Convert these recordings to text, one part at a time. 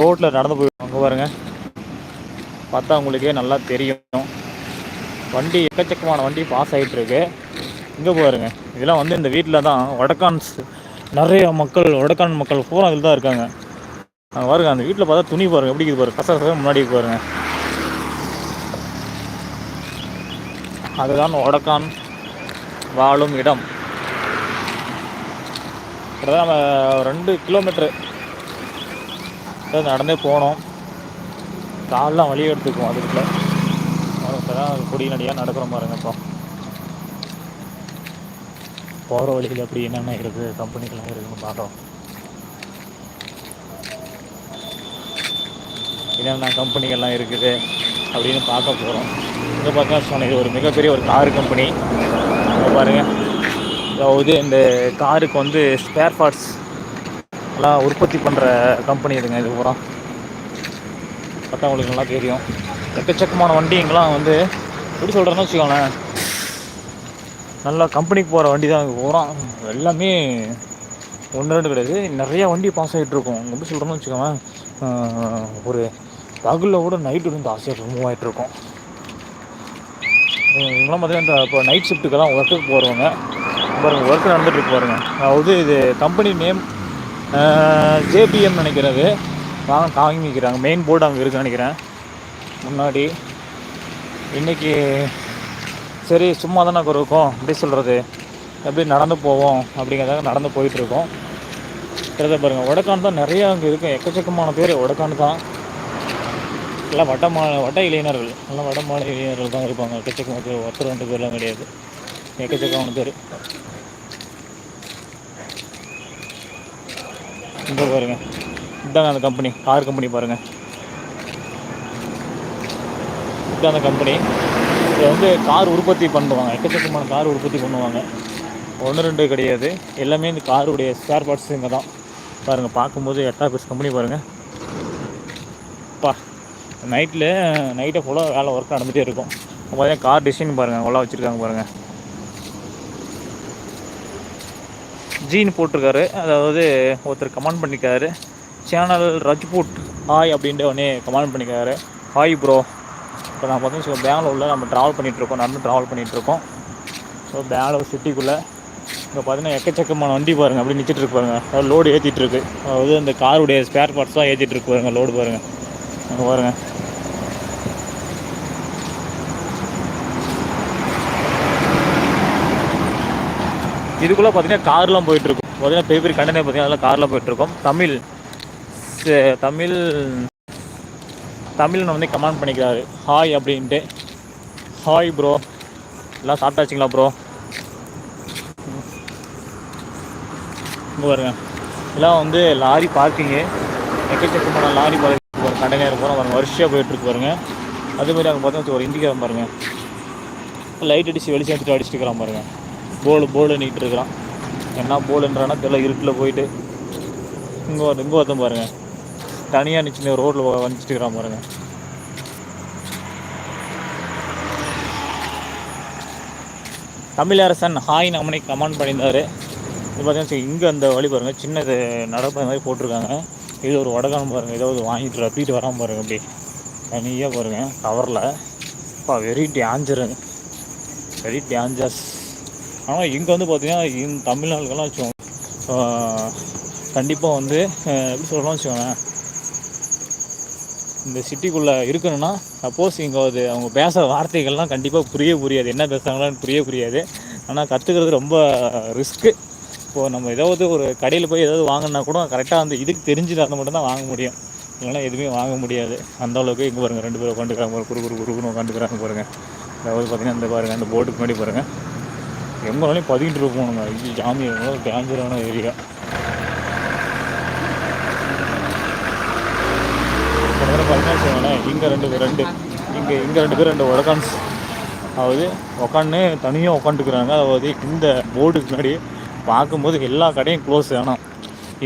ரோட்டில் நடந்து போய் அங்கே பாருங்க. பார்த்தா உங்களுக்கே நல்லா தெரியும். வண்டி எக்கச்சக்கமான வண்டி பாஸ் ஆகிட்டுருக்கு இங்கே பாருங்க. இதெல்லாம் வந்து இந்த வீட்டில் தான் வடக்கான்ஸ் நிறைய மக்கள் வடக்கான் மக்கள் பூரா இதில் தான் இருக்காங்க. அங்கே பாருங்க அந்த வீட்டில் பார்த்தா துணி பாருங்க. எப்படி இருக்குது பாருங்க. கச முன்னாடி பாருங்க. அதுதான் வடக்கான் வாழும் இடம். கிட்டத்தட்ட நம்ம ரெண்டு கிலோமீட்ரு நடந்தே போனோம் கால்லாம் வழி எடுத்துக்கும் அதுக்குள்ள. இப்போ தான் கொடி நடியாக நடக்கிற பாருங்க இப்போ. போகிற வழியில் அப்படி என்னென்ன இருக்குது கம்பெனிக்கெல்லாம் இருக்குன்னு பார்க்குறோம் என்னென்ன கம்பெனிகள்லாம் இருக்குது அப்படின்னு பார்க்க போகிறோம் இங்கே பார்த்தா சொன்னேன் இது ஒரு மிகப்பெரிய ஒரு கார் கம்பெனி. பாருங்கள் அதாவது இந்த காருக்கு வந்து ஸ்பேர் பார்ட்ஸ் எல்லாம் உற்பத்தி பண்ணுற கம்பெனி இதுங்க இது பூரா. பார்த்தா உங்களுக்கு நல்லா தெரியும். எக்கச்சக்கமான வண்டிங்கெலாம் வந்து எப்படி சொல்கிறேன்னு வச்சுக்கோங்களேன். நல்லா கம்பெனிக்கு போகிற வண்டி தான் இங்கே பூரா. எல்லாமே ஒன்று ரெண்டு கிடையாது. நிறையா வண்டி பாஸ் ஆகிட்டு இருக்கும். எப்படி சொல்கிறேன்னு வச்சுக்கோங்களேன். ஒரு பகலில் கூட நைட்டு வந்து ஆசையாக மூவ் ஆகிட்டு இருக்கும். இவங்களாம் பார்த்தீங்கன்னா இந்த இப்போ நைட் ஷிஃப்ட்டுக்கெல்லாம் ஒர்க்குக்கு போகிறவங்க பாருங்கள் ஒர்க் நடந்துட்டு பாருங்க. அதாவது இது கம்பெனி நேம் ஜேபிஎம் நினைக்கிறது. வாங்க காமிக்கிறாங்க மெயின் போர்டு அங்கே இருக்குன்னு நினைக்கிறேன். முன்னாடி. இன்னைக்கு சரி சும்மா தானே இருக்கும். எப்படி சொல்கிறது எப்படி நடந்து போவோம்? அப்படிங்கிறதாக நடந்து போயிட்டுருக்கோம். இருக்கிறத பாருங்கள் வடக்கான் தான் நிறையா அங்கே இருக்கும் எக்கச்சக்கமான பேர். வடக்கான் தான். எல்லாம் வட்ட மா வட்ட இளைஞர்கள். எல்லாம் வட மாநில இளைஞர்கள் தான் இருப்பாங்க. எக்கச்சக்கமான பேர். ஒருத்தர் ரெண்டு பேர்லாம் கிடையாது. எக்கச்சக்கமான பேர். இந்த பாருங்க. இதாங்க அந்த கம்பெனி கார் கம்பெனி பாருங்க. இதான் அந்த கம்பெனி இது வந்து கார் உற்பத்தி பண்ணுவாங்க. எக்கச்சக்கமான கார் உற்பத்தி பண்ணுவாங்க. ஒன்று ரெண்டு கிடையாது. எல்லாமே இந்த காருடைய ஸ்பேர் பார்ட்ஸ் இங்கே தான். பாருங்கள் பார்க்கும்போது எட்டா பீஸ் கம்பெனி பாருங்கள் பா நைட்டில் நைட்டை ஃபுல்லாக வேலை ஒர்க் நடந்துகிட்டே இருக்கும். பார்த்தீங்கன்னா கார் டிசைன் பாருங்கள் நல்லா வச்சுருக்காங்க பாருங்கள் ஜீன் போட்டிருக்காரு. அதாவது ஒருத்தர் கமெண்ட் பண்ணியிருக்காரு சேனல் ரஜ்பூட் ஹாய் அப்படின்ட்டு உடனே கமெண்ட் பண்ணியிருக்காரு ஹாய் ப்ரோ இப்போ நான் பார்த்தீங்கன்னா பெங்களூரில் நம்ம ட்ராவல் பண்ணிகிட்ருக்கோம் நடந்து ட்ராவல் பண்ணிகிட்ருக்கோம் ஸோ பெங்களூர் சிட்டிக்குள்ளே இப்போ பார்த்தீங்கன்னா எக்கச்சக்கமான வண்டி பாருங்கள் அப்படி நிற்கிட்டு இருக்கு அதாவது லோடு ஏற்றிட்டுருக்கு அதாவது இந்த காருடைய ஸ்பேர் பார்ட்ஸ் தான் ஏற்றிட்டு இருக்கு லோடு பாருங்கள் அங்கே பாருங்கள் இதுக்குள்ளே பார்த்தீங்கன்னா கார்லாம் போயிட்டுருக்கும். பார்த்தீங்கன்னா பெரிய பெரிய கண்டனை பார்த்தீங்கன்னா அதெல்லாம் கார்லாம் போயிட்டுருக்கோம். தமிழ் தமிழ் தமிழ்னு வந்து கமெண்ட் பண்ணிக்கிறாரு. ஹாய் அப்படின்ட்டு. ஹாய் ப்ரோ எல்லாம் சாப்பிட்டாச்சுங்களா ப்ரோ பாருங்க. இதெல்லாம் வந்து லாரி பார்க்கிங்கு எக்கச்சக்கமான லாரி பார்க்கிங் ஒரு கண்டெய்னர் போகிறோம் பாருங்க. வருஷம் போயிட்டுருக்கு பாருங்க. அதே மாதிரி அங்கே பார்த்தா ஒரு இண்டிகா பாருங்க. லைட் அடிச்சு வெளிச்சம் எடுத்துட்டு அடிச்சுட்டு இருக்கிறான் பாருங்க. போல் போல் நீட்டு இருக்கிறான். என்ன போலுன்றானா தெரியல இருட்டில் போயிட்டு. இங்கே ஒரு இங்கே ஒருத்தன் பாருங்க. தனியாக நிச்சு ரோட்டில் வந்துட்டு இருக்கிறான் பாருங்க. தமிழரசன் ஹாய் நம்மனை கமெண்ட் பண்ணியிருந்தாரு. இது பார்த்தீங்கன்னா இங்கே அந்த வழி பாருங்கள் சின்னது நடப்பது மாதிரி போட்டிருக்காங்க. இது ஒரு வடகான் பாருங்கள் ஏதாவது வாங்கிட்டு ரப்பிட்டு வராமல் பாருங்க அப்படி தனியாக பாருங்கள் கவரில் அப்பா வெரி டேஞ்சரு வெரி டேஞ்சர்ஸ் ஆனால் இங்கே வந்து பார்த்தீங்கன்னா இந்த தமிழ்நாடுக்கெல்லாம் வச்சோம் கண்டிப்பாக வந்து எப்படி சொல்லலாம் வச்சுக்கோங்க இந்த சிட்டிக்குள்ளே இருக்கணும்னா சப்போஸ் இங்கே அது அவங்க பேசுகிற வார்த்தைகள்லாம் கண்டிப்பாக புரிய புரியாது. என்ன பேசுகிறாங்களான்னு புரிய புரியாது. ஆனால் கற்றுக்கிறது ரொம்ப ரிஸ்க்கு இப்போது நம்ம ஏதாவது ஒரு கடையில் போய் ஏதாவது வாங்கினா கூட கரெக்டாக அந்த இதுக்கு தெரிஞ்சுட்டு மட்டும் தான் வாங்க முடியும். இல்லைன்னா எதுவுமே வாங்க முடியாது. அந்த அளவுக்கு இங்கே பாருங்கள் ரெண்டு பேரும் உட்காந்துக்கிறாங்க குறு குறு குறுக்குன்னு உட்காந்துக்கிறாங்க பாருங்கள் அதாவது பார்த்தீங்கன்னா இந்த பாருங்கள் அந்த போட்டுக்கு முன்னாடி பாருங்கள் எங்கே வேணாலும் பதிக்கிட்டு இருப்போம் ஐயோ ஜாமி டேஞ்சரான ஏரியா கிட்டத்தட்ட பார்த்தீங்கன்னா இங்கே ரெண்டு பேர் ரெண்டு. இங்கே இங்கே ரெண்டு பேர் ரெண்டு உடக்கான்ஸ் அதாவது உக்காந்து தனியாக உக்காந்துக்கிறாங்க அதாவது இந்த போர்டுக்கு முன்னாடி பார்க்கும்போது எல்லா கடையும் க்ளோஸ் ஆனால்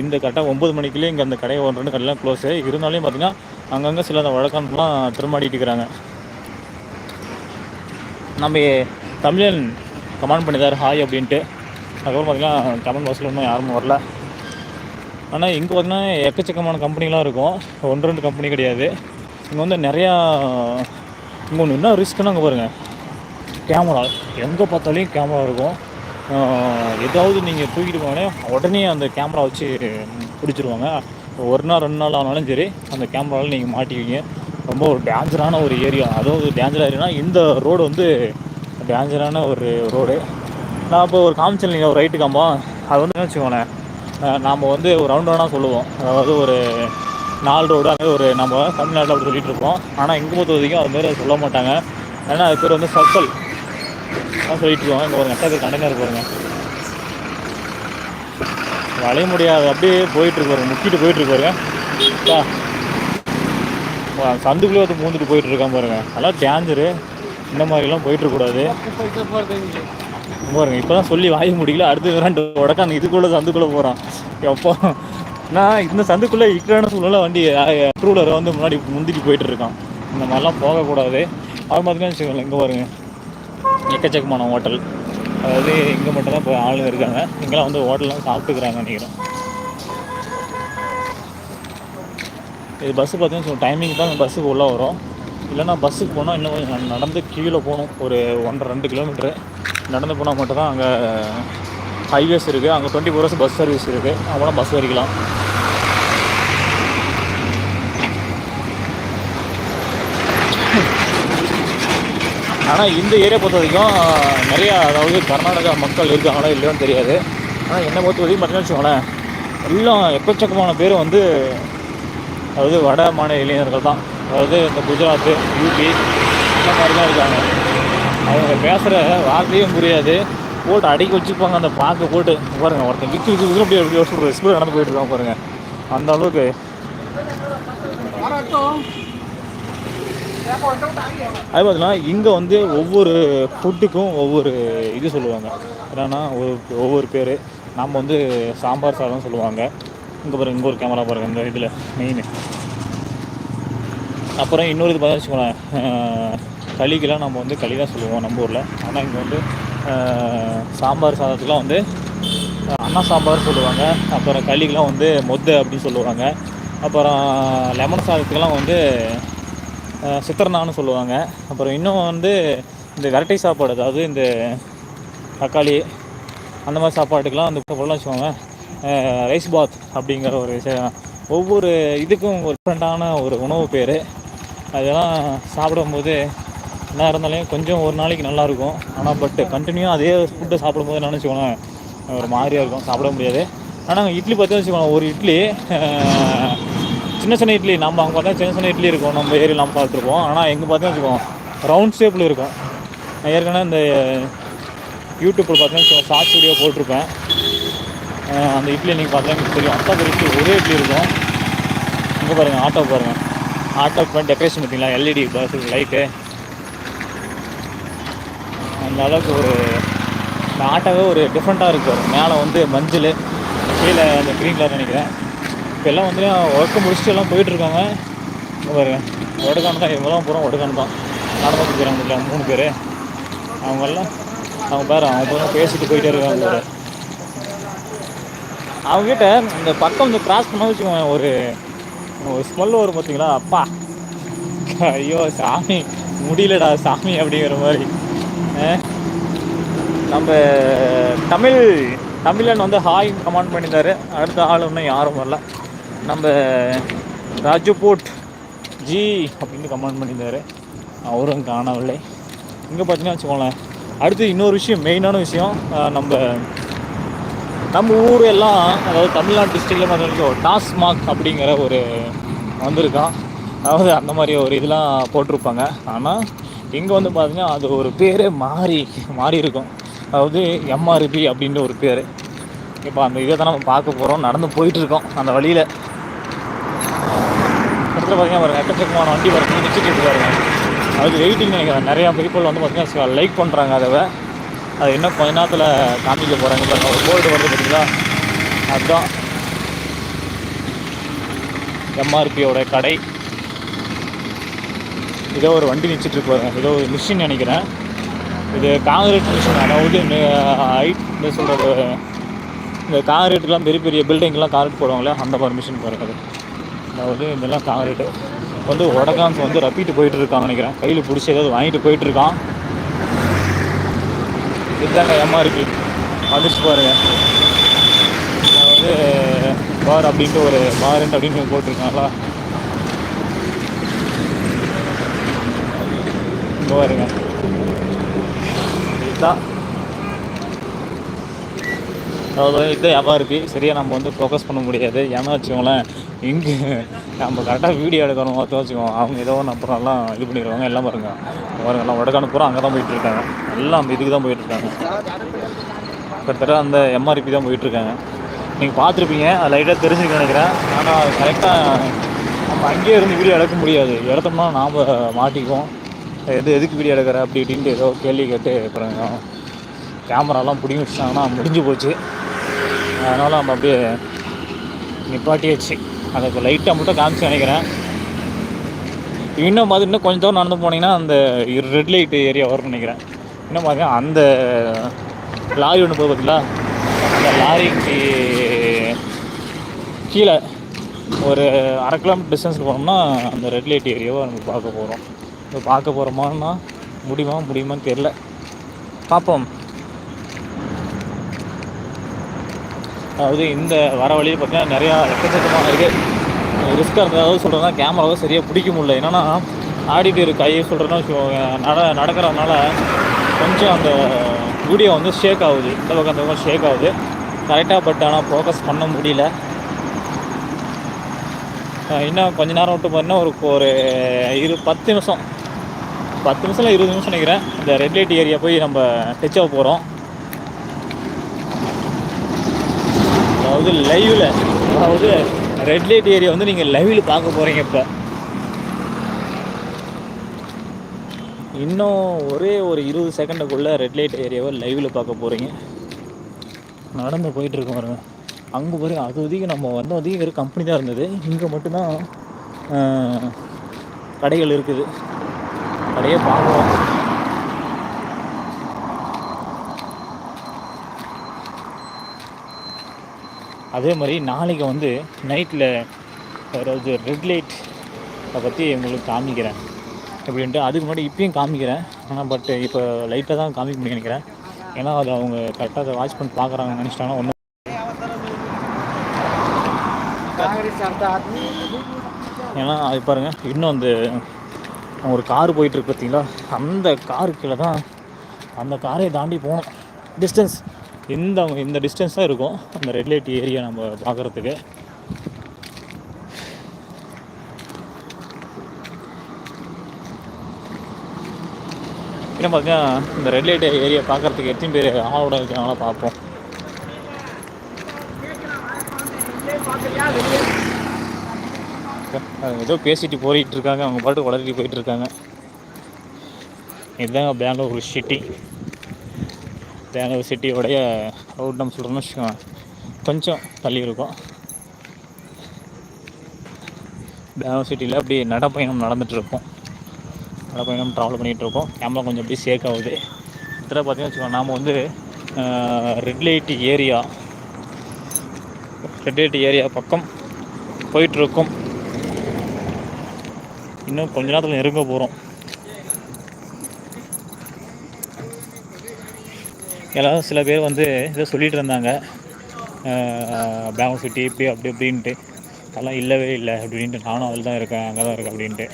இந்த கடை ஒம்பது மணிக்குள்ளே இங்கே அந்த கடையை ஒன்று ரெண்டு கடையெல்லாம் க்ளோஸு இருந்தாலும் பார்த்தீங்கன்னா அங்கங்கே சில அந்த வழக்கான்லாம் திருமாடிட்டு இருக்கிறாங்க. நம்ம தமிழன் கமெண்ட் பண்ணிதார் ஹாய் அப்படின்ட்டு. அதுக்கப்புறம் பார்த்தீங்கன்னா கமெண்ட் பாக்ஸில் இன்னும் யாரும் வரல. ஆனால் இங்கே பார்த்தீங்கன்னா எக்கச்சக்கமான கம்பெனிலாம் இருக்கும். ஒன்று ரெண்டு கம்பெனி கிடையாது. இங்கே வந்து நிறையா இங்கே ஒன்று என்ன ரிஸ்க்குன்னு அங்கே பாருங்கள் கேமரா எங்கே பார்த்தாலையும் கேமரா இருக்கும். ஏதாவது நீங்கள் தூக்கிட்டு போனே உடனே அந்த கேமரா வச்சு பிடிச்சிருவாங்க. ஒரு நாள் ரெண்டு நாள் ஆனாலும் சரி அந்த கேமராவில் நீங்கள் மாட்டிக்குவீங்க. ரொம்ப ஒரு டேஞ்சரான ஒரு ஏரியா அதாவது டேஞ்சர் ஏரியானா இந்த ரோடு வந்து டேஞ்சரான ஒரு ரோடு நான் இப்போ ஒரு காமிச்சல் நீங்கள் ஒரு ரைட்டு காம்போம் அது வந்து வச்சுக்கோங்களேன். நாம் வந்து ஒரு ரவுண்ட் ரவுண்டாக சொல்லுவோம். அதாவது ஒரு நாலு ரோடு அது ஒரு நம்ம தமிழ்நாட்டில் அப்படி சொல்லிட்டு இருப்போம் ஆனால் இங்கே பொறுத்த வரைக்கும் அது மாதிரி சொல்ல மாட்டாங்க. ஏன்னா அது பேர் வந்து சர்க்கிள் தான் சொல்லிட்டு இருக்கோம். இங்கே ஒரு எட்டாவது கண்டனர் பாருங்க. வளைய முடியாது. அப்படியே போயிட்டு இருக்கு முக்கிட்டு போயிட்டு சந்துக்குள்ளே வந்து மூந்துட்டு போயிட்டு இருக்கான் பாருங்க. அதெல்லாம் டேஞ்சரு இந்த மாதிரிலாம் போயிட்டு இருக்கக்கூடாது பாருங்க இப்போ தான் சொல்லி வாய முடியல அடுத்து ரெண்டு உடக்காந்து இதுக்குள்ளே சந்துக்குள்ளே போகிறான் எப்போ? நான் இந்த சந்துக்குள்ளே இக்கடான சூழ்நிலை வண்டி டூ வந்து முன்னாடி முந்திட்டு போயிட்டு இருக்கான் இந்த மாதிரிலாம் போகக்கூடாது. அது மாதிரிலாம் வச்சுக்கோங்களேன் இங்கே பாருங்க. எக்கச்சக்கமான ஹோட்டல். அதாவது இங்கே மட்டும் தான் இப்போ ஆளுங்க இருக்காங்க. இங்கெல்லாம் வந்து ஹோட்டல்லாம் சாப்பிட்டுக்கிறாங்க நினைக்கிறேன். இது பஸ்ஸு பார்த்தீங்கன்னா டைமிங் தான் பஸ்ஸுக்கு உள்ளே வரும். இல்லைன்னா பஸ்ஸுக்கு போனால் இன்னும் கொஞ்சம் நடந்து கீழே போகணும். ஒரு ஒன்றரை ரெண்டு கிலோமீட்ரு நடந்து போனால் மட்டும்தான் அங்கே ஹைவேஸ் இருக்குது அங்கே twenty four hours bus service இருக்குது அவங்களாம் பஸ் வரிக்கலாம் ஆனால் இந்த ஏரியா பொறுத்த வரைக்கும் நிறையா அதாவது கர்நாடகா மக்கள் இருக்காங்களா இல்லையோன்னு தெரியாது. ஆனால் என்னை பொறுத்த வரைக்கும் பார்த்தீங்கன்னு வச்சுக்கோங்களேன் எல்லாம் எக்கச்சக்கமான பேர் வந்து அதாவது வட மாநில இளைஞர்கள் தான். அதாவது இந்த குஜராத்து யூபி இந்த மாதிரிலாம் இருக்காங்க. அவங்க பேசுகிற வார்த்தையும் புரியாது. போட்டு அடிக்க வச்சுருப்பாங்க அந்த பாக்கை போட்டு. பாருங்கள் ஒருத்தன் விக்கு விக்கு விக்கு அப்படியே அப்படியே சொல்கிற ஸ்பீட் நடந்து போயிட்டு இருக்கான் பாருங்க. அந்த அளவுக்கு. அது பார்த்தீங்கன்னா இங்கே வந்து ஒவ்வொரு ஃபுட்டுக்கும் ஒவ்வொரு இது சொல்லுவாங்க. என்னென்னா ஒரு ஒவ்வொரு பேர். நம்ம வந்து சாம்பார் சாதம் சொல்லுவாங்க. இங்கே பாருங்க இங்கே ஒரு கேமரா பாருங்க இந்த இதில் மெயின் அப்புறம் இன்னொரு இது பார்த்தா வச்சுக்கோங்களேன் களிக்கெலாம் களிக்கெல்லாம் நம்ம வந்து களி தான் சொல்லுவோம் நம்ம ஊரில். ஆனால் இங்கே வந்து சாம்பார் சாதத்துக்குலாம் வந்து அண்ணா சாம்பார் சொல்லுவாங்க. அப்புறம் களிக்கெலாம் வந்து மொத்து அப்படின்னு சொல்லுவாங்க. அப்புறம் லெமன் சாதத்துக்கெல்லாம் வந்து சித்திரனான்னு சொல்லுவாங்க. அப்புறம் இன்னும் வந்து இந்த வெரைட்டி சாப்பாடு அதாவது இந்த தக்காளி அந்த மாதிரி சாப்பாட்டுக்கெலாம் வந்து பொருளாக வச்சுக்கோங்க ரைஸ் பாத் அப்படிங்கிற ஒரு விஷயம். ஒவ்வொரு இதுக்கும் ஒரு டிஃப்ரெண்ட்டான ஒரு உணவு பேர். அதெல்லாம் சாப்பிடும்போது என்ன இருந்தாலும் கொஞ்சம் ஒரு நாளைக்கு நல்லாயிருக்கும். ஆனால் பட் கண்டினியூ அதே ஃபுட்டை சாப்பிடும்போது நினச்சிக்கோங்களேன் ஒரு மாதிரியாக இருக்கும். சாப்பிட முடியாது. ஆனால் இட்லி பார்த்தா வச்சுக்கோங்க. ஒரு இட்லி சின்ன சின்ன இட்லி. நம்ம அங்கே பார்த்தா சின்ன சின்ன இட்லி இருக்கும். நம்ம ஏரியில் நம்ம பார்த்துருப்போம். ஆனால் எங்கே பார்த்தா வச்சுக்கோங்க ரவுண்ட் ஷேப்பில் இருக்கும். நான் ஏற்கனவே இந்த யூடியூப்பில் பார்த்தீங்கன்னா ஷார்ட்ஸ் வீடியோ போட்டிருப்பேன். அந்த இட்லி நீங்கள் பார்த்தீங்கன்னா தெரியும். அத்தா இட்லி ஒரே இட்லி இருக்கும். இங்கே பாருங்கள் ஆட்டோ பாருங்கள் ஆட்டோக்கு பண்ணி டெக்கரேஷன் பார்த்தீங்களா? எல்இடி பஸ் லைட்டு அந்த அளவுக்கு ஒரு இந்த ஆட்டோவே ஒரு டிஃப்ரெண்ட்டாக இருக்குது மேலே வந்து மஞ்சள் கீழே அந்த க்ரீன் கலர் நினைக்கிறேன். இப்போ எல்லாம் வந்து ஒர்க்கு முடிச்சுட்டு எல்லாம் போயிட்டுருக்காங்க பாருங்க. ஒடக்கான் தான். இவங்கெல்லாம் போகிறோம் ஒடக்கான் தான். நடந்து போயிருக்காங்க இல்லை மூணு பேர். அவங்கெல்லாம் அவங்க பேர் அவங்க பூரா பேசிட்டு போயிட்டே இருக்காங்க அவங்ககிட்ட இந்த பக்கம் வந்து கிராஸ் பண்ண வச்சுக்கோங்க. ஒரு ஒரு ஸ்மெல் வரும் பார்த்தீங்களா அப்பா. ஐயோ சாமி. முடியலடா சாமி அப்படிங்கிற மாதிரி. நம்ம தமிழ் தமிழன் வந்து ஹாய் கமெண்ட் பண்ணியிருந்தாரு அடுத்த ஆள் இன்னும் யாரும் வரல. நம்ம ராஜுபோட் ஜி அப்படின்னு கமெண்ட் பண்ணியிருந்தாரு அவரும் காணவில்லை. இங்கே பார்த்தீங்கன்னா வச்சுக்கோங்களேன். அடுத்து இன்னொரு விஷயம் மெயினான விஷயம் நம்ம நம்ம ஊர் எல்லாம் அதாவது தமிழ்நாடு டிஸ்ட்ரிக்டில் பார்த்தீங்கன்னா டாஸ்மாக் அப்படிங்கிற ஒரு வந்திருக்கான். அதாவது அந்த மாதிரி ஒரு இதெல்லாம் போட்டிருப்பாங்க. ஆனால் இங்கே வந்து பார்த்தீங்கன்னா அது ஒரு பேரே மாறி மாறி இருக்கும். அதாவது எம்ஆர்பி அப்படின்ற ஒரு பேர். இப்போ அந்த இதை தான் நம்ம பார்க்க போகிறோம் நடந்து போயிட்டுருக்கோம் அந்த வழியில். இடத்துல பார்த்தீங்கன்னா பாருங்க எக்கச்சக்கமான வண்டி வரணும் நிற்கிட்டு இருக்காருங்க அது வெயிட்டிங் நினைக்கிறேன். நிறையா பீப்புள் வந்து பார்த்தீங்கன்னா லைக் பண்ணுறாங்க அதை. அது இன்னும் கொஞ்ச நேரத்தில் காமிக்க போகிறாங்க ஒரு போர்டு வந்து பார்த்தீங்களா அதுதான் எம்ஆர்பியோட கடை. ஏதோ ஒரு வண்டி நிச்சிட்டு இருக்கு பாருங்க. ஒரு மிஷின் நினைக்கிறேன். இது காங்கிரீட் மிஷின் அதாவது ஹைட் என்ன சொல்கிறது இந்த காரேட்டுலாம் பெரிய பெரிய பில்டிங்லாம் காரேட் போடுவாங்களே அந்த மாதிரி மிஷின் பாருங்க அதாவது இதெல்லாம் காரேட்டு வந்து ஒடகான்ஸ் வந்து ரப்பிட்டு போயிட்டு இருக்கான்னு நினைக்கிறேன். கையில் பிடிச்சி ஏதாவது வாங்கிட்டு போயிட்டு இருக்கான். இதுதாங்க எம்ஆர்பி. வந்துச்சு பாருங்கள் வந்து பார் அப்படின்ட்டு ஒரு பார் அப்படின்னு போட்டிருக்காங்களா? இங்கே பாருங்க. இதுதான். அதாவது இது எம்ஆர்பி சரியாக நம்ம வந்து ஃபோக்கஸ் பண்ண முடியாது. ஏன்னா வச்சுக்கோங்களேன் இங்கே நம்ம கரெக்டாக வீடியோ எடுக்கணும் பார்த்து வச்சுக்கோம் அவங்க ஏதோ ஒன்று அப்புறம்லாம் இது பண்ணிடுவாங்க. எல்லாம் பாருங்க. பாருங்க எல்லாம் வடக்கான பூரா அங்கே தான் போயிட்டுருக்காங்க. எல்லாம் அந்த இதுக்கு தான் போயிட்டுருக்காங்க. கிட்டத்தட்ட அந்த எம்ஆர்பி தான் போயிட்டுருக்காங்க. நீங்கள் பார்த்துருப்பீங்க அது லைட்டாக தெரிஞ்சுக்க நினைக்கிறேன். ஆனால் கரெக்டாக நம்ம அங்கேயே இருந்து வீடியோ எடுக்க முடியாது. எடுத்தோம்னா நாம் மாட்டிக்குவோம். எது எதுக்கு வீடியோ எடுக்கிற? அப்படி இப்படின்ட்டு ஏதோ கேள்வி கேட்டு அப்புறம் கேமராலாம் பிடிங்கி வச்சிட்டாங்கன்னா முடிஞ்சு போச்சு. அதனால் நம்ம அப்படியே நிப்பாட்டியாச்சு. அதை இப்போ லைட்டாக மட்டும் காமிச்சு நினைக்கிறேன். இன்னும் பார்த்து இன்னும் கொஞ்சம் தூரம் நடந்து போனீங்கன்னா அந்த ரெட் லைட் ஏரியா வரும்னு நினைக்கிறேன். இன்னும் பார்த்தீங்கன்னா அந்த லாரி ஒன்று போகுது பார்த்தீங்களா அந்த லாரிக்கு கீழே ஒரு அரை கிலோமீட்டர் டிஸ்டன்ஸில் போனோம்னா அந்த ரெட் லைட் ஏரியாவை நம்ம பார்க்க போகிறோம். இப்போ பார்க்க போகிறோமான்னா முடியுமா முடியுமான்னு தெரில பார்ப்போம். அதாவது இந்த வர வழியில் பார்த்தீங்கன்னா நிறையா எக்கச்சக்கமாக இருக்குது ரிஸ்க்காக இருந்ததாவது சொல்கிறேன்னா கேமராவை சரியாக பிடிக்க முடியல. என்னென்னா ஆடிட்டு இருக்கு கையை சொல்கிறேன்னா நட நடக்கிறதுனால கொஞ்சம் அந்த வீடியோ வந்து ஷேக் ஆகுது. இந்த பக்கம் அந்த பக்கம் ஷேக் ஆகுது. கரெக்டாக பட் ஆனால் ஃபோக்கஸ் பண்ண முடியல. இன்னும் கொஞ்ச நேரம் விட்டு பார்த்தீங்கன்னா ஒரு ஒரு இரு பத்து நிமிஷம். பத்து நிமிஷம் இருபது நிமிஷம் நினைக்கிறேன். இந்த ரெட் லைட் ஏரியா போய் நம்ம டச் ஆக போகிறோம் அதாவது லைவில் அதாவது ரெட் லைட் ஏரியா வந்து நீங்கள் லைவில் பார்க்க போகிறீங்க இப்போ. இன்னும் ஒரே ஒரு இருபது செகண்டுக்குள்ளே ரெட் லைட் ஏரியாவை லைவில் பார்க்க போகிறீங்க நடந்து போயிட்டுருக்கோம் வருங்க அங்கே ஒரு அது ஒதுக்கி நம்ம வந்த அதிகம் வெறும் கம்பெனி தான் இருந்தது. இங்கே மட்டும்தான் கடைகள் இருக்குது. கடையே பார்க்குறோம் அதே மாதிரி நாளைக்கு வந்து நைட்டில் அதாவது ரெட் லைட் அதை பற்றி உங்களுக்கு காமிக்கிறேன். எப்படின்ட்டு அதுக்கு முன்னாடி இப்பயும் காமிக்கிறேன். ஆனால் பட் இப்போ லைட்டாக தான் காமிக்க முடியும் நினைக்கிறேன். ஏன்னா அது அவங்க கரெக்டாக அதை வாட்ச் பண்ணி பார்க்குறாங்க நினச்சிட்டாங்கன்னா ஒன்றும் ஏன்னா அது பாருங்கள் இன்னும் அந்த ஒரு கார் போயிட்டுருக்கு பார்த்தீங்களா? அந்த காருக்குள்ள தான் அந்த காரை தாண்டி போகணும். டிஸ்டன்ஸ் இந்த இந்த டிஸ்டன்ஸ் தான் இருக்கும் அந்த ரெட் லைட் ஏரியா நம்ம பார்க்குறதுக்கு. என்ன பார்த்தீங்கன்னா இந்த ரெட் லைட் ஏரியா பார்க்குறதுக்கு எத்தனை பேர் ஆளோட இருக்காங்களா பார்ப்போம். ஏதோ பேசிட்டு போயிட்டு இருக்காங்க அவங்க பாட்டு வளர்த்தி போயிட்டு இருக்காங்க. இதுதாங்க பெங்களூர் சிட்டி பெங்களூர் சிட்டியோடைய அவுட் நம்ம சொல்கிறோம்னு வச்சுக்கோங்க. கொஞ்சம் தள்ளி இருக்கும். பெங்களூர் சிட்டியில் அப்படி நடப்பயணம் நடந்துகிட்ருக்கோம் நடைப்பயணம் ட்ராவல் பண்ணிகிட்ருக்கோம் கேமரா கொஞ்சம் அப்படியே சேக் ஆகுது. இதில் பார்த்தீங்கன்னா வச்சுக்கோங்க நாம் வந்து red light area red light area பக்கம் போயிட்டுருக்கோம் இன்னும் கொஞ்ச நேரத்தில் நெருங்க போகிறோம் எல்லாரும் சில பேர் வந்து இதை சொல்லிகிட்டு இருந்தாங்க. பேங்க் சிட்டி இப்படி அப்படி அப்படின்ட்டு அதெல்லாம் இல்லவே இல்லை அப்படின்ட்டு. நானும் அதில் தான் இருக்கேன் அங்கே தான் இருக்கேன் அப்படின்ட்டு.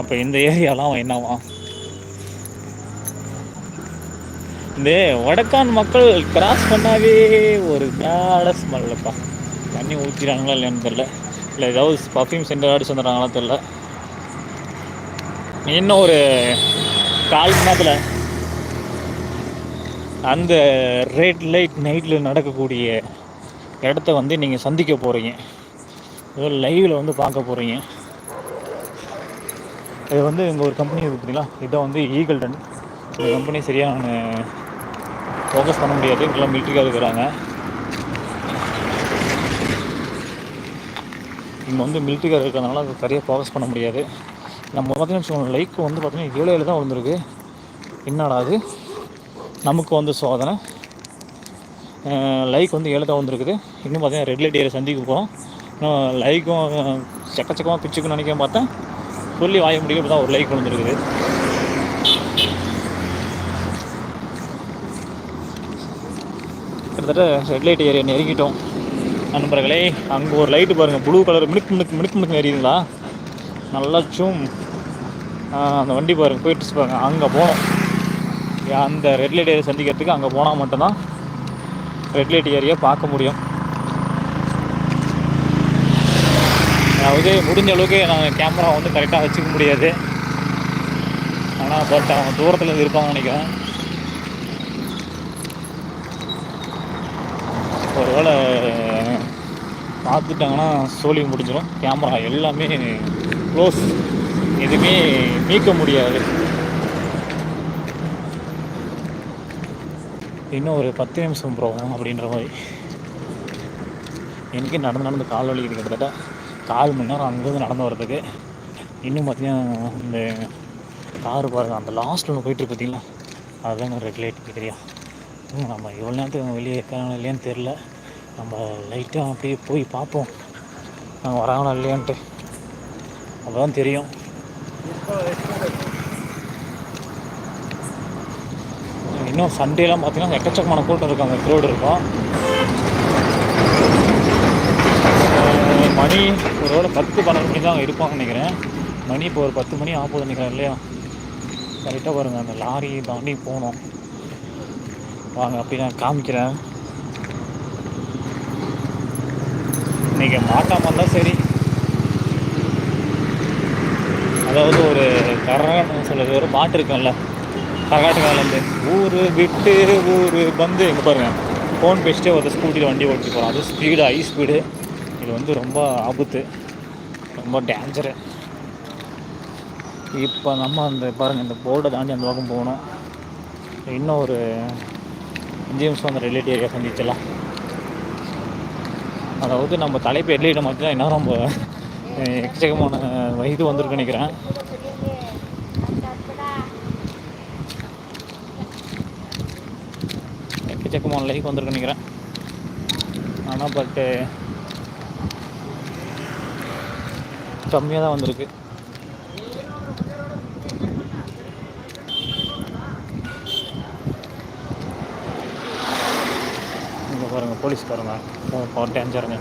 அப்போ இந்த ஏரியாலாம் என்னவா? இந்த வடக்கான் மக்கள் கிராஸ் பண்ணாவே ஒரு பேட ஸ்மெல்லப்பா தண்ணி ஊற்றிடுறாங்களா இல்லையான்னு தெரில இல்லை ஏதாவது பர்ஃப்யூம் சென்டர் அடிச்சு வந்துடுறாங்களா தெரில இன்னும் ஒரு கால் மணி நேரத்தில் அந்த ரெட் லைட் நைட்டில் நடக்கக்கூடிய இடத்த வந்து நீங்கள் சந்திக்க போகிறீங்க ஏதோ லைவில் வந்து பார்க்க போகிறீங்க இது வந்து இங்கே ஒரு கம்பெனி இருக்குது பார்த்தீங்களா வந்து ஈகல்டன் இந்த கம்பெனி சரியாக நான் ஃபோக்கஸ் பண்ண முடியாது. இங்கெல்லாம் மில்ட்ரிக்காக இருக்கிறாங்க. இங்கே வந்து மிலிட்ரிக்காக இருக்கிறதுனால அது சரியாக ஃபோக்கஸ் பண்ண முடியாது. நம்ம பார்த்தீங்கன்னா வச்சுக்கோங்க லைக் வந்து பார்த்தீங்கன்னா ஏழு ஏழு தான் விழுந்திருக்கு. என்னடா அது? நமக்கு வந்து சோதனை. லைக் வந்து ஏழு தான் வந்திருக்குது இன்னும் பார்த்தீங்கன்னா ரெட் லைட் ஏரியா சந்திக்க போறோம். இன்னும் லைக்கும் சக்கச்சக்கமாக பிச்சுக்குன்னு நினைக்காம பார்த்தேன் சொல்லி வாய முடியும் தான் ஒரு லைக் வந்துருக்குது கிட்டத்தட்ட ரெட் லைட் ஏரியா நெருங்கிட்டோம். நண்பர்களே அங்கே ஒரு லைட்டு பாருங்கள் ப்ளூ கலர் மினுக்கு மினுக்கு மினுக்கு மினுக்கு எரியுதுங்களா நல்லாச்சும் அந்த வண்டி பாருங்கள் போயிட்டு பாருங்க. அங்கே போனோம். அந்த ரெட் லைட் ஏரியா சந்திக்கிறதுக்கு அங்கே போனால் மட்டும்தான் ரெட் லைட் ஏரியா பார்க்க முடியும். அதாவது முடிஞ்ச அளவுக்கு நாங்கள் கேமரா வந்து கரெக்டாக வச்சுக்க முடியாது. ஆனால் பட் அவங்க தூரத்தில் இருந்து இருப்பாங்கன்னு நினைக்கிறேன். ஒரு வேளை பார்த்துட்டாங்கன்னா சோழி முடிஞ்சிடும் கேமரா எல்லாமே க்ளோஸ் எதுவுமே மீட்க முடியாது. இன்னும் ஒரு பத்து நிமிஷம் போகும் அப்படின்ற மாதிரி. எனக்கே நடந்து நடந்து கால் வலிக்குது கிட்டத்தட்ட. கால் மணி நேரம் அங்கேருந்து நடந்து வர்றதுக்கு. இன்னும் பார்த்தீங்கன்னா இந்த கார் பாருங்கள் அந்த லாஸ்ட்டில் ஒன்று போயிட்டு பார்த்தீங்களா அதுதாங்க ரெட் தெரியும் நம்ம இவ்வளோ நேரத்துக்கு வெளியே இருக்காங்களா இல்லையான்னு தெரில நம்ம லைட்டாக அப்படியே போய் பார்ப்போம். நாங்கள் வராங்களா இல்லையான்ட்டு. அப்போ தான் தெரியும். இன்னும் சண்டேலாம் பார்த்தீங்கன்னா எக்கச்சக்கமான கூட்டம் இருக்கும். அந்த க்ரௌடு இருக்கும். மணி ஒரு வேளை பத்து பன்னெண்டு மணி தான் இருப்பாங்கன்னு நினைக்கிறேன். மணி இப்போ ஒரு பத்து மணி ஆகுது நினைக்கிறேன் இல்லையா? கரெக்டாக பாருங்கள் அந்த லாரி தாண்டி போகணும். வாங்க அப்படி நான் காமிக்கிறேன். இன்றைக்கி மாட்டாமல் இருந்தால் சரி. அதாவது ஒரு கரகாட்டம் சொல்கிறது ஒரு பாட்டு இருக்கும்ல. கரகாட்டக்காலேருந்து ஊர் விட்டு ஊர் வந்து இங்கே பாருங்கள் ஃபோன் பேசிட்டே ஒரு ஸ்கூட்டியில் வண்டி ஓட்டி போகிறோம் அது ஸ்பீடு ஹை ஸ்பீடு இது வந்து ரொம்ப ஆபத்து. ரொம்ப டேஞ்சரு இப்போ நம்ம அந்த பாருங்கள் இந்த போர்டை தாண்டி அந்த பக்கம் போகணும். இன்னும் ஒரு அஞ்சு நிமிஷம் அந்த ரிலேட்டிவ் ஏரியா சந்திச்சலாம் அதாவது நம்ம தலைப்பு எல்லையிட மட்டும் இன்னும் ரொம்ப எக்கச்சக்கமான வயது வந்திருக்கு நினைக்கிறேன். எக்கச்சக்கமான லைக் வந்திருக்கு நினைக்கிறேன். ஆனால் பட்டு கம்மியாக தான் வந்திருக்கு. பாருங்க பாருங்கள் போலீஸ் பாருங்கள் டேஞ்சருங்க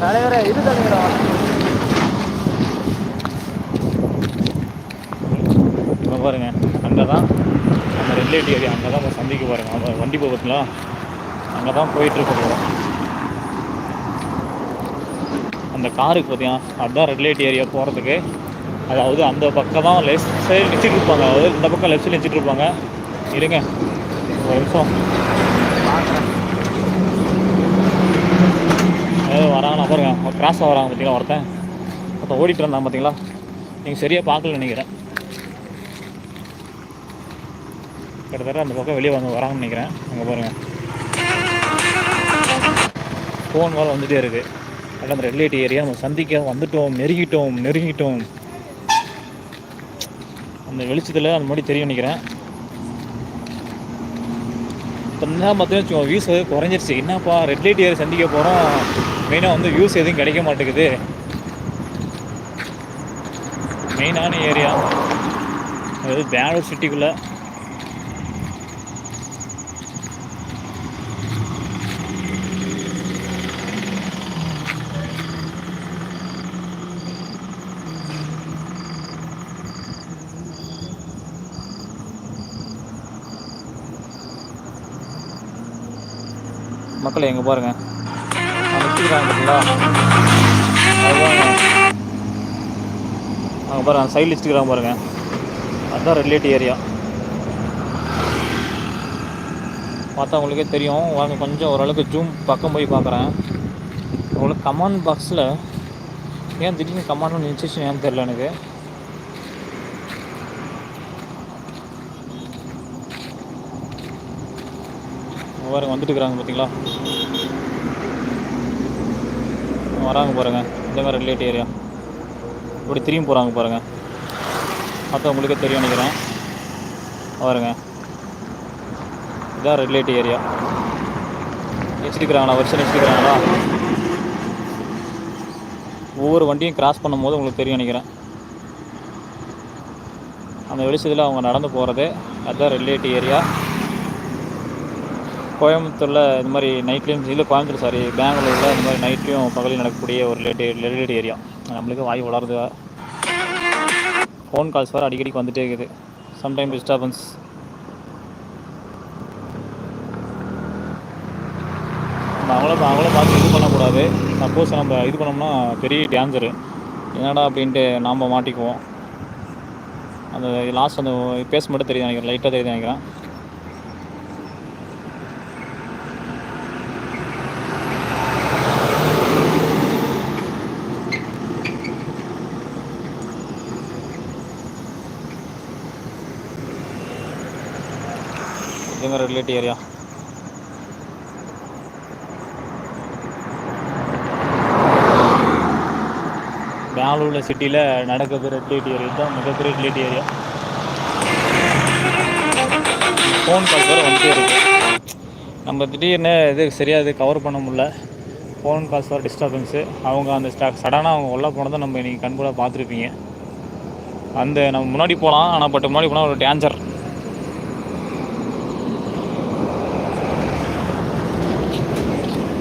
தலைவரே இது தலைவரா? பாருங்க அங்கே தான் அந்த ரிலேட்டிவ் ஏரியா அங்கே தான் சந்திக்க பாருங்கள் அந்த வண்டி போகுதுங்களா அங்கே தான் போயிட்டுருக்கோம் அந்த காருக்கு பார்த்தீங்கன்னா அதுதான் ரிலேட்டிவ் ஏரியா போகிறதுக்கு அதாவது அந்த பக்கம் தான் லெஃப்ட் சைடு நிச்சிட்டு இருப்பாங்க. அதாவது இந்த பக்கம் லெஃப்ட் சைடு நிச்சிட்டு இருப்பாங்க. இருங்க. ஒரு நிமிஷம் ஏதோ வராங்களா பாருங்க கிராஸாக வராங்க பார்த்தீங்களா ஒருத்தன். ஒருத்தன் ஓடிட்டு இருந்தான் பார்த்தீங்களா? நீங்கள் சரியாக பார்க்கல நினைக்கிறேன். கிட்டத்தட்ட அந்த பக்கம் வெளியே வந்து வராங்கன்னு நினைக்கிறேன். அங்கே பாருங்கள் ஃபோன் வேலை வந்துகிட்டே இருக்குது அதில் அந்த ரெட் ஏரியா நம்ம சந்திக்க வந்துட்டோம் நெருங்கிட்டோம் நெருங்கிட்டோம். அந்த வெளிச்சத்தில் அந்த மாதிரி தெரியும் நினைக்கிறேன். இப்போ தான் பார்த்தீங்கன்னா வியூஸ் வந்து குறைஞ்சிருச்சு. என்னப்பா ரெட் லைட் ஏரியா சந்திக்க போகிறோம் மெயினாக வந்து வியூஸ் எதுவும் கிடைக்க மாட்டேங்குது. மெயினான ஏரியா அதாவது பெங்களூர் சிட்டிக்குள்ளே மக்கள் எங்கே பாருங்கள் நிற்கிறாங்க பார்த்தீங்களா அங்கே பாருங்கள் சைடில் வச்சுக்கிறாங்க பாருங்கள் அதுதான் ரிலேட்டிவ் ஏரியா பார்த்தா உங்களுக்கே தெரியும். வாங்க கொஞ்சம் ஓரளவுக்கு ஜூம் பக்கம் போய் பார்க்குறேன். உங்களுக்கு கமாண்ட் பாக்ஸில் ஏன் திடீர்னு கமாண்ட் நினச்சிச்சு ஏன்னு தெரில எனக்கு? பாருங்க வந்துட்டு இருக்கிறாங்க பார்த்தீங்களா வராங்க பாருங்கள் இந்த மாதிரி ரிலேட் ஏரியா இப்படி திரும்பி போகிறாங்க பாருங்கள் பார்த்தா உங்களுக்கே தெரியும் நினைக்கிறேன். பாருங்க. இதான் ரிலேட் ஏரியா வச்சுருக்கிறாங்களா வருஷம் வச்சுருக்கிறாங்களா ஒவ்வொரு வண்டியும் கிராஸ் பண்ணும்போது உங்களுக்கு தெரியும் நினைக்கிறேன். அந்த வெளிச்சத்தில் அவங்க நடந்து போகிறது அதுதான் ரிலேட்டிவ் ஏரியா கோயம்புத்தூரில் இந்த மாதிரி நைட்லேயும் இல்லை கோயம்புத்தூர் சாரி பெங்களூரில் இந்த மாதிரி நைட்லேயும் பகலையும் நடக்கக்கூடிய ஒரு லேட் ரெட் ஏரியா நம்மளுக்கு வாய் வளருது. ஃபோன் கால்ஸ் வேறு அடிக்கடிக்கு வந்துகிட்டே இருக்குது. சம்டைம் டிஸ்டர்பன்ஸ் நம்ம அவங்கள அவங்கள பார்த்து இது பண்ணக்கூடாது. சப்போஸ் நம்ம இது பண்ணோம்னா பெரிய டேஞ்சரு என்னடா அப்படின்ட்டு நாம் மாட்டிக்குவோம். அந்த லாஸ்ட் அந்த பேச மட்டும் தெரியுது நினைக்கிறேன். லைட்டாக தெரியுது நினைக்கிறேன். இதுங்க ரிலேட்டிவ் ஏரியா. பெங்களூரில் சிட்டியில் நடக்கிறது ரெட் லைட் ஏரியா தான் மிகப்பெரிய red light area. Phone call வேறு வந்துட்டே இருக்கு. நம்ம திடீர்னு இது சரியாக இது கவர் பண்ண முடில ஃபோன் கால்ஸ் வர டிஸ்டர்பன்ஸு அவங்க அந்த ஸ்டாக் சடனாக அவங்க உள்ளே போனதை நம்ம இன்றைக்கி கண்கூட பார்த்துருப்பீங்க. அந்த நம்ம முன்னாடி போகலாம் ஆனால் பட் முன்னாடி போனால் ஒரு டேஞ்சர்